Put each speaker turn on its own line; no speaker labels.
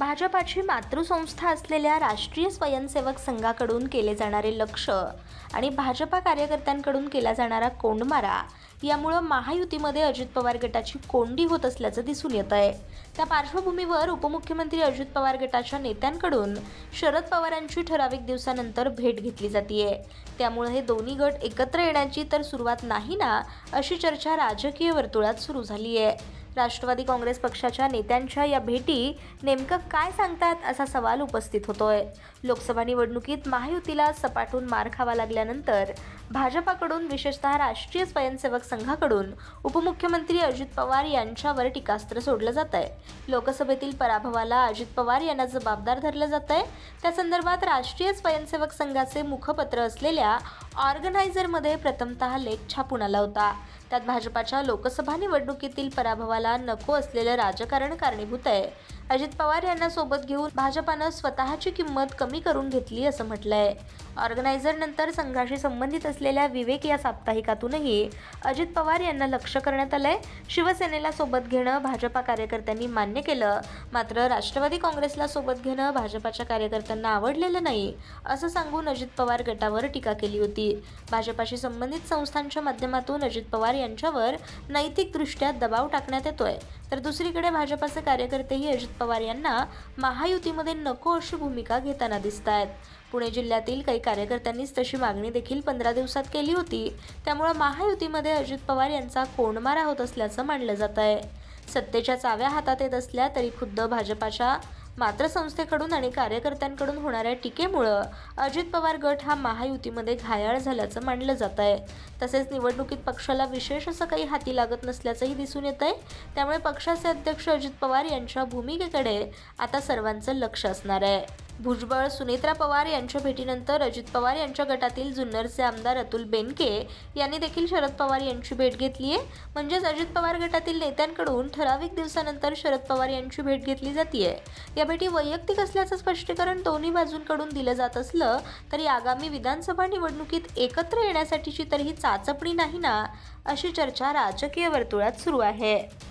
भाजपाची मातृसंस्था असलेल्या राष्ट्रीय स्वयंसेवक संघाकडून केले जाणारे लक्ष आणि भाजपा कार्यकर्त्यांकडून केला जाणारा कोंडमारा यामुळं महायुतीमध्ये अजित पवार गटाची कोंडी होत असल्याचं दिसून येत आहे. त्या पार्श्वभूमीवर उपमुख्यमंत्री अजित पवार गटाच्या नेत्यांकडून शरद पवारांची ठराविक दिवसानंतर भेट घेतली जातीये. त्यामुळे हे दोन्ही गट एकत्र येण्याची तर सुरुवात नाही ना अशी चर्चा राजकीय वर्तुळात सुरू झाली आहे राष्ट्रवादी काँग्रेस पक्षाच्या नेत्यांच्या या भेटी नेमकं काय सांगतात असा सवाल उपस्थित होतोय. लोकसभा निवडणुकीत महायुतीला सपाटून मार खावा लागल्यानंतर भाजपाकडून विशेषतः राष्ट्रीय स्वयंसेवक संघाकडून उपमुख्यमंत्री अजित पवार यांच्यावर टीकास्त्र सोडलं जात आहे लोकसभेतील पराभवाला अजित पवार यांना जबाबदार धरलं जात आहे त्या संदर्भात राष्ट्रीय स्वयंसेवक संघाचे मुखपत्र असलेल्या ऑर्गनायझरमध्ये प्रथमतः लेख छापून आला होता. त्यात भाजपाच्या लोकसभा निवडणुकीतील पराभवाला नको असलेलं राजकारण कारणीभूत आहे. अजित पवार यांना सोबत घेऊन भाजपानं स्वतःची किंमत कमी करून घेतली असं म्हटलंय. ऑर्गनायझर नंतर संघाशी संबंधित असलेल्या विवेक या साप्ताहिकातूनही अजित पवार यांना लक्ष करण्यात आलंय. शिवसेनेला सोबत घेणं भाजपा कार्यकर्त्यांनी मान्य केलं. मात्र राष्ट्रवादी काँग्रेसला सोबत घेणं भाजपाच्या कार्यकर्त्यांना आवडलेलं नाही असं सांगून अजित पवार गटावर टीका केली होती. भाजपाशी संबंधित संस्थांच्या माध्यमातून अजित पवार यांच्यावर नैतिकदृष्ट्या दबाव टाकण्यात येतोय. तर दुसरीकडे भाजपाचे कार्यकर्तेही अजित पवार यांना महायुतीमध्ये नको अशी भूमिका घेताना दिसत आहेत पुणे जिल्ह्यातील काही कार्यकर्त्यांनीच तशी मागणी देखील पंधरा दिवसात केली होती. त्यामुळे महायुतीमध्ये अजित पवार यांचा कोंडमारा होत असल्याचं मानलं जात आहे सत्तेच्या चाव्या हातात येत असल्या तरी खुद्द भाजपाच्या मात्र संस्थेकडून आणि कार्यकर्त्यांकडून होणाऱ्या टीकेमुळं अजित पवार गट हा महायुतीमध्ये घायाळ झाल्याचं मानलं जात आहे तसेच निवडणुकीत पक्षाला विशेष असं काही हाती लागत नसल्याचंही दिसून येत आहे त्यामुळे पक्षाचे अध्यक्ष अजित पवार यांच्या भूमिकेकडे आता सर्वांचं लक्ष असणार आहे. भुजबळ सुनेत्रा पवार यांच्या भेटीनंतर अजित पवार यांच्या गटातील जुन्नरचे आमदार अतुल बेनके यांनी देखील शरद पवार यांची भेट घेतली आहे. म्हणजेच अजित पवार गटातील नेत्यांकडून ठराविक दिवसानंतर शरद पवार यांची भेट घेतली जाते या भेटी वैयक्तिक असल्याचं स्पष्टीकरण दोन्ही बाजूंकडून दिलं जात असलं तरी आगामी विधानसभा निवडणुकीत एकत्र येण्यासाठीची तर ही चाचपणी नाही ना अशी चर्चा राजकीय वर्तुळात सुरू आहे.